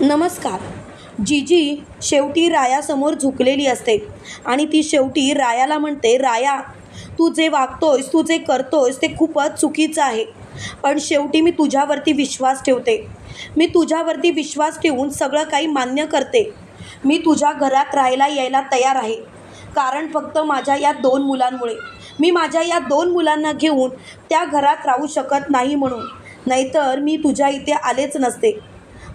नमस्कार. जीजी शेवटी रायासमोर झुकलेली असते आणि ती शेवटी रायाला म्हणते राया तू जे वागतोयस तू जे करतोयस ते खूपच चुकीचं आहे. पण शेवटी मी तुझ्यावरती विश्वास ठेवते. मी तुझ्यावरती विश्वास ठेवून सगळं काही मान्य करते. मी तुझ्या घरात राहायला यायला तयार आहे. कारण फक्त माझ्या या दोन मुलांमुळे. मी माझ्या या दोन मुलांना घेऊन त्या घरात राहू शकत नाही म्हणून. नाहीतर मी तुझ्या इथे आलेच नसते.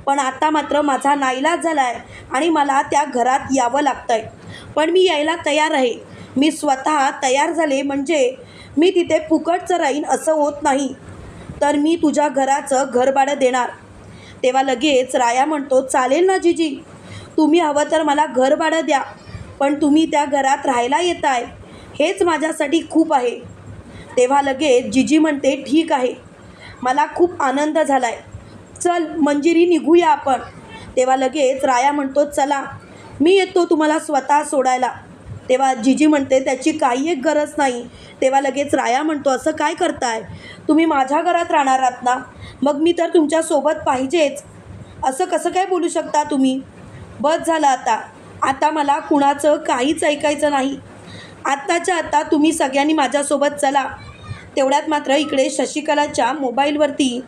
पण आता मात्र माझा नाईलाज झाला आहे आणि मला त्या घरात यावं लागतं आहे पण मी यायला तयार आहे. मी स्वतः तयार झाले म्हणजे मी तिथे फुकटचं राहीन असं होत नाही. तर मी तुझ्या घराचं घरभाडं देणार. तेव्हा लगेच राया म्हणतो चालेल ना जीजी. तुम्ही हवं तर मला घरभाडं द्या. पण तुम्ही त्या घरात राहायला येत आहे हेच माझ्यासाठी खूप आहे. तेव्हा लगेच जीजी म्हणते ठीक आहे. मला खूप आनंद झाला आहे चल मंजिरी निघूया आपण. तेव्हा लगेच राया म्हणतो चला मी येतो तुम्हाला स्वतः सोडायला. तेव्हा जीजी म्हणते त्याची काही एक गरज नाही. तेव्हा लगेच राया म्हणतो असं काय करताय? तुम्ही माझ्या घरात राहणार आहात ना? मग मी तर तुमच्यासोबत पाहिजेच. असं कसं काय बोलू शकता तुम्ही? बस झालं आता. आता मला कुणाचं काहीच ऐकायचं नाही. आत्ताच्या आत्ता तुम्ही सगळ्यांनी माझ्यासोबत चला. तेवढ्यात मात्र इकडे शशिकलाच्या मोबाईलवरती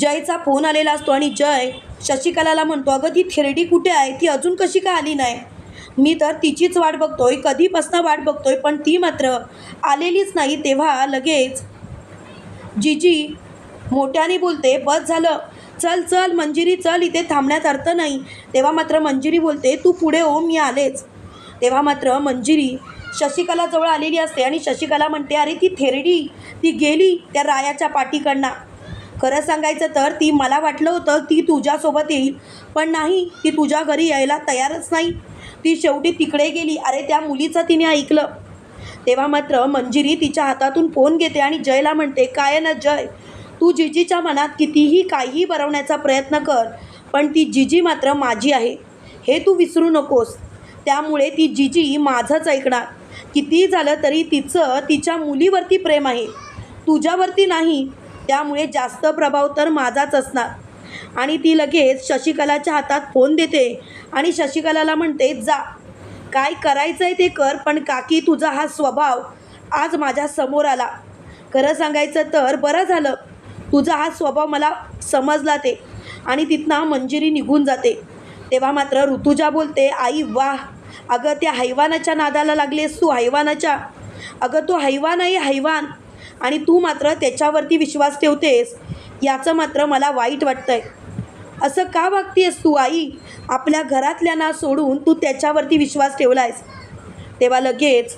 जयचा फोन आलेला असतो आणि जय शशिकलाला म्हणतो अगं ती थेरडी कुठे आहे? ती अजून कशी का आली नाही? मी तर तिचीच वाट बघतोय कधीपासनं वाट बघतोय पण ती मात्र आलेलीच नाही तेव्हा लगेच. जीजी मोठ्याने बोलते बस झालं. चल चल मंजिरी चल इथे थांबण्यात अर्थ नाही. तेव्हा मात्र मंजिरी बोलते तू पुढे हो मी आलेच. तेव्हा मात्र मंजिरी शशिकलाजवळ आलेली असते आणि शशिकला म्हणते अरे ती थेरडी ती गेली त्या रायाच्या पाठीकडनं. खरं सांगायचं तर ती मला वाटलं होतं ती तुझ्यासोबत येईल पण नाही ती तुझ्या घरी यायला तयारच नाही. ती शेवटी तिकडे गेली. अरे त्या मुलीचं तिने ऐकलं. तेव्हा मात्र मंजिरी तिच्या हातातून फोन घेते आणि जयला म्हणते काय ना जय? तू जिजीच्या मनात कितीही काहीही बरवण्याचा प्रयत्न कर पण ती जिजी मात्र माझी आहे. हे तू विसरू नकोस. त्यामुळे ती जिजी माझंच ऐकणार. कितीही झालं तरी तिचं तिच्या मुलीवरती प्रेम आहे. तुझ्यावरती नाही त्यामुळे जास्त प्रभाव तर माझाच असणार. आणि ती लगेच शशिकलाच्या हातात फोन देते आणि शशिकलाला म्हणते जा. काय करायचं आहे ते कर पण काकी तुझा हा स्वभाव आज माझ्यासमोर आला. खरं सांगायचं तर बरं झालं. तुझा हा स्वभाव मला समजला ते. आणि तिथनं मंजिरी निघून जाते. तेव्हा मात्र ऋतुजा बोलते आई वाह. अगं त्या हैवानाच्या नादाला लागलीस तू हैवानाच्या. अगं तो हैवान आहे हैवान. आणि तू मात्र त्याच्यावरती विश्वास ठेवतेस याचं मात्र मला वाईट वाटतंय. असं का वागतेस तू आई? आपल्या घरातल्यांना सोडून तू त्याच्यावरती विश्वास ठेवलायस. तेव्हा लगेच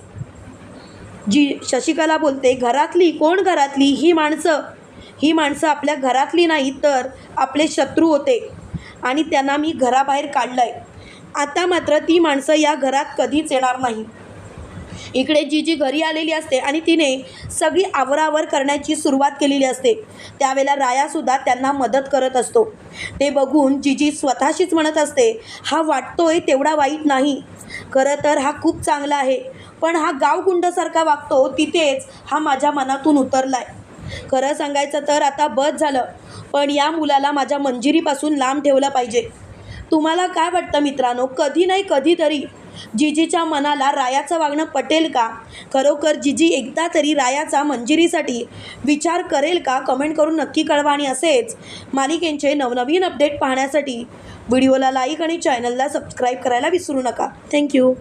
जी शशिकला बोलते घरातली कोण घरातली? ही माणसं. ही माणसं आपल्या घरातली नाही तर आपले शत्रू होते. आणि त्यांना मी घराबाहेर काढलं आहे आता मात्र ती माणसं या घरात कधीच येणार नाही. इकडे जी जी घरी आलेली असते आणि तिने सगळी आवरावर करण्याची सुरुवात केलेली असते. त्यावेळेला रायासुद्धा त्यांना मदत करत असतो. ते बघून जीजी स्वतःशीच म्हणत असते हा वाटतोय तेवढा वाईट नाही. खरं तर हा खूप चांगला आहे पण हा गावगुंडसारखा वागतो तिथेच हा माझ्या मनातून उतरलाय. खरं सांगायचं तर आता बस झालं पण या मुलाला माझ्या मंजिरीपासून लांब ठेवलं पाहिजे. तुम्हाला काय वाटतं मित्रांनो? कधी नाही कधीतरी जिजीच्या मनाला रायाचं वागणं पटेल का? खरोखर जिजी एकदा तरी रायाचा मंजिरीसाठी विचार करेल का? कमेंट करून नक्की कळवा आणि असेच मालिकेंचे नवनवीन अपडेट पाहण्यासाठी व्हिडिओला लाईक आणि चॅनलला सबस्क्राईब करायला विसरू नका. थँक्यू